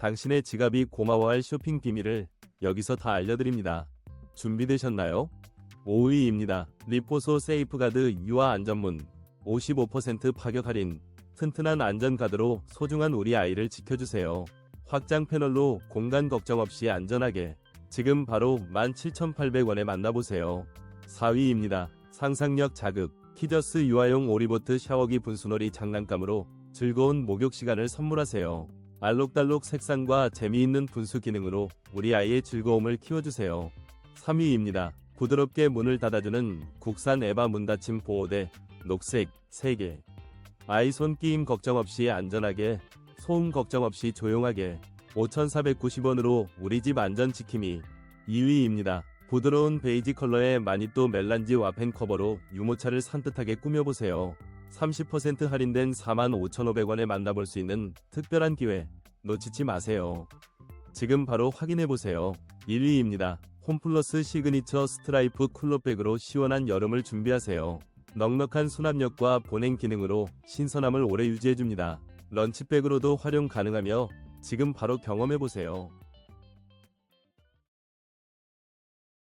당신의 지갑이 고마워할 쇼핑 비밀을 여기서 다 알려드립니다. 준비되셨나요? 5위입니다. 리포소 세이프가드 유아 안전문 55% 파격 할인 튼튼한 안전가드로 소중한 우리 아이를 지켜주세요. 확장 패널로 공간 걱정 없이 안전하게 지금 바로 17,800원에 만나보세요. 4위입니다. 상상력 자극 키저스 유아용 오리보트 샤워기 분수놀이 장난감으로 즐거운 목욕 시간을 선물하세요. 알록달록 색상과 재미있는 분수 기능으로 우리 아이의 즐거움을 키워주세요. 3위입니다. 부드럽게 문을 닫아주는 국산 에바 문닫힘 보호대 녹색 3개 아이 손 끼임 걱정 없이 안전하게 소음 걱정 없이 조용하게 5,490원으로 우리 집 안전 지킴이 2위입니다. 부드러운 베이지 컬러의 마니또 멜란지 와펜 커버로 유모차를 산뜻하게 꾸며보세요. 30% 할인된 45,500원에 만나볼 수 있는 특별한 기회 놓치지 마세요. 지금 바로 확인해보세요. 1위입니다. 홈플러스 시그니처 스트라이프 쿨러백으로 시원한 여름을 준비하세요. 넉넉한 수납력과 보냉 기능으로 신선함을 오래 유지해줍니다. 런치백으로도 활용 가능하며 지금 바로 경험해보세요.